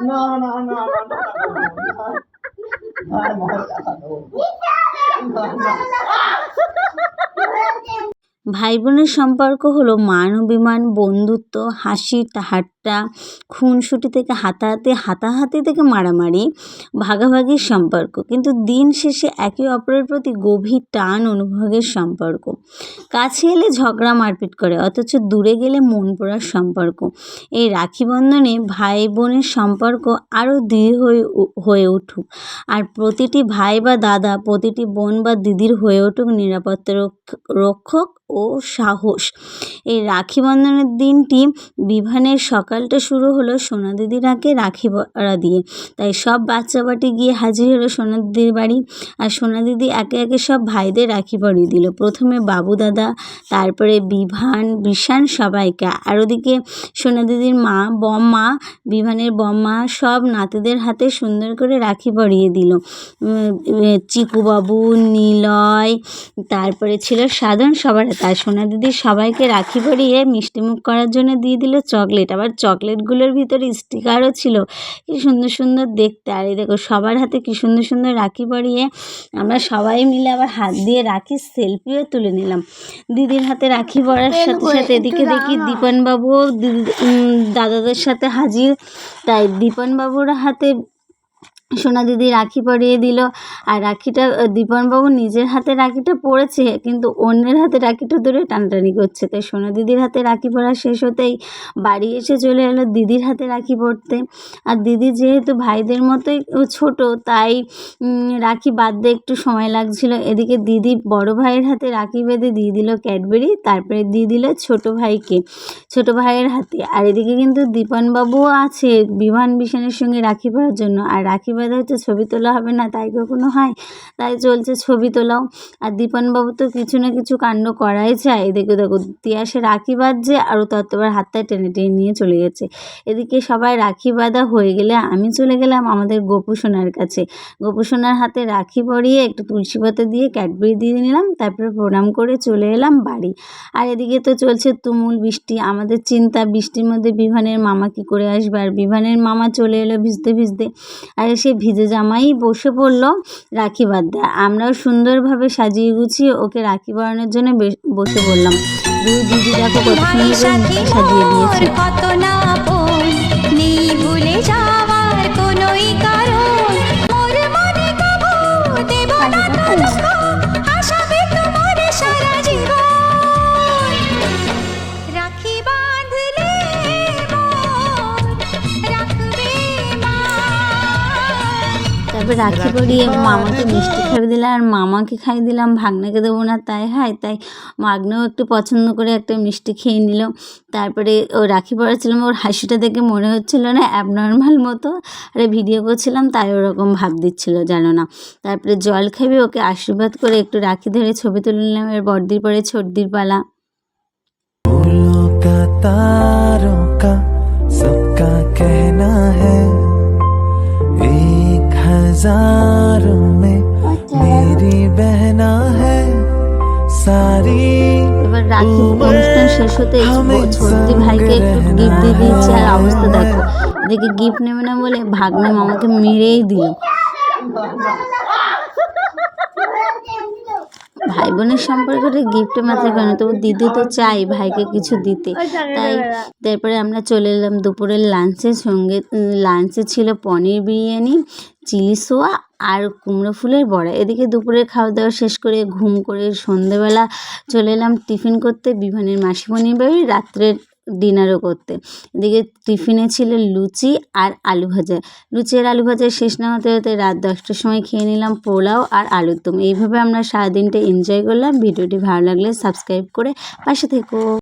না না না না আর মার টাকা দেবো না না ভাই বোনের সম্পর্ক হলো মান অভিমান বন্ধুত্ব হাসি ঠাট্টা খুনসুটি থেকে হাতাহাতি হাতাহাতি থেকে মারামারি ভাগাভাগির সম্পর্ক। কিন্তু দিন শেষে একে অপরের প্রতি গভীর টান অনুভবের সম্পর্ক। কাছে এলে ঝগড়া মারপিট করে, অথচ দূরে গেলে মন পড়ার সম্পর্ক। এই রাখি বন্ধনে ভাই বোনের সম্পর্ক আরও দৃঢ় হয়ে হয়ে উঠুক। আর প্রতিটি ভাই বা দাদা, প্রতিটি বোন বা দিদির হয়ে উঠুক নিরাপত্তা রক্ষ- রক্ষক ও সাহস। এই রাখি বন্ধনের দিনটি বিভানের সকালটা শুরু হলো সোনা দিদির আগে রাখি পরা দিয়ে। তাই সব বাচ্চা বাটি গিয়ে হাজির হলো সোনা দিদির বাড়ি। আর সোনা দিদি একে একে সব ভাইদের রাখি পরিয়ে দিল। প্রথমে বাবু দাদা, তারপরে বিভান, বিশান সবাইকে। আর ওদিকে সোনা দিদির মা, বম্মা, বিভানের বম্মা সব নাতিদের হাতে সুন্দর করে রাখি পরিয়ে দিল। চিকুবাবু, নিলয়, তারপরে ছিল সাধন সবার আর সোনা দিদি সবাইকে রাখি পরিয়ে মিষ্টিমুখ করার জন্য দিয়ে দিল চকলেট। আবার চকলেটগুলোর ভিতরে স্টিকারও ছিল। কি সুন্দর সুন্দর দেখতে। আর এই দেখো সবার হাতে কি সুন্দর সুন্দর রাখি পরিয়ে আমরা সবাই মিলে আবার হাত দিয়ে রাখির সেলফিও তুলে নিলাম। দিদির হাতে রাখি পরার সাথে সাথে এদিকে দেখি দীপনবাবুও দিদি দাদাদের সাথে হাজির। তাই দীপনবাবুর হাতে সোনা দিদি রাখি পরিয়ে দিল। আর রাখিটা দীপনবাবু নিজের হাতে রাখিটা পরেছে, কিন্তু অন্যের হাতে রাখিটা ধরে টানাটানি করছে। তাই সোনা দিদির হাতে রাখি পরা শেষ হতেই বাড়ি এসে চলে এলো দিদির হাতে রাখি পরতে। আর দিদি যেহেতু ভাইদের মতোই ছোট, তাই রাখি বাঁধতে একটু সময় লাগছিল। এদিকে দিদি বড় ভাইয়ের হাতে রাখি বেঁধে দিয়ে দিল ক্যাডবেরি, তারপরে দিয়ে দিল ছোট ভাইকে, ছোট ভাইয়ের হাতে। আর এদিকে কিন্তু দীপনবাবুও আছে বিমান বিশানের সঙ্গে রাখি পরার জন্য। আর রাখি বাঁধা হচ্ছে, ছবি তোলা হবে না, তাই কখনো হয়? তাই চলছে ছবি তোলাও। আর দীপনবাবু তো কিছু না কিছু কাণ্ড করাই চায়। এদিকে দেখো তিয়াসে রাখি বাঁধছে আর ততবার হাতটা টেনে টেনে নিয়ে চলে গেছে এদিকে সবাই রাখি বাঁধা হয়ে গেলে আমি চলে গেলাম আমাদের গোপু সোনার কাছে। গোপু সোনার হাতে রাখি পরিয়ে একটু তুলসী পাতা দিয়ে ক্যাডবেরি দিয়ে নিলাম, তারপরে প্রণাম করে চলে এলাম বাড়ি। আর এদিকে তো চলছে তুমুল বৃষ্টি, আমাদের চিন্তা বৃষ্টির মধ্যে বিভানের মামা কি করে আসবে? আর বিভানের মামা চলে এলো ভিজতে ভিজতে। আর সে ভিজে জামাই বসে পড়ল রাখি বাঁধতে আমরাও সুন্দরভাবে সাজিয়ে গুছিয়ে ওকে রাখি পরানোর জন্য বেশ- বসে পড়লাম। দুই দিদি দেখো কত সুন্দর সাজিয়ে দিয়েছে। তারপর রাখি পরিয়ে মামাকে মিষ্টি খাইয়ে দিলাম আর মামাকে খাইয়ে দিলাম ভাগ্নাকে দেবো না তাই হয় তাই মাগনাও একটু পছন্দ করে একটা মিষ্টি খেয়ে নিল তারপরে ও রাখি পড়াচ্ছিলাম ওর হাসিটা দেখে মনে হচ্ছিল না অ্যাবনর্মাল মতো আরে ভিডিও করছিলাম তাই ওরকম ভাব দিচ্ছিল জানো না তারপরে জল খাইয়ে ওকে আশীর্বাদ করে একটু রাখি ধরে ছবি তুলে নিলাম এর বড়দির পরে ছোটদির পালা फूलों का तारों का सबका कहना है एक हजारों में मेरी बहना है सारी এবার রাখি অনুষ্ঠান শেষ হতে ছোটদি ভাইকে একটু গিফট দিয়ে দিচ্ছে আর অবস্থা দেখো এদিকে গিফট নেবে না বলে ভাগ্নে মামাকে মেরেই দিল ভাই বোনের সম্পর্কটা গিফটে মাথায় কেন তবু দিদি তো চাই ভাইকে কিছু দিতে। তাই তারপরে আমরা চলে এলাম দুপুরের লাঞ্চের সঙ্গে লাঞ্চে ছিল পনির বিরিয়ানি চিলি সোয়া আর কুমড়ো ফুলের বড়া। এদিকে দুপুরে খাওয়া দাওয়া শেষ করে ঘুম করে সন্ধেবেলা চলে এলাম টিফিন করতে বিমানের মাসিমণির বাড়ি। রাত্রের ডিনারও করতে। এদিকে টিফিনে ছিল লুচি আর আলু ভাজা। লুচি আর আলু ভাজা শেষ না হতে হতে রাত দশটার সময় খেয়ে নিলাম পোলাও আর আলুর দম। এইভাবে আমরা সারাদিনটা এনজয় করলাম। ভিডিওটি ভালো লাগলে সাবস্ক্রাইব করে পাশে থেকো।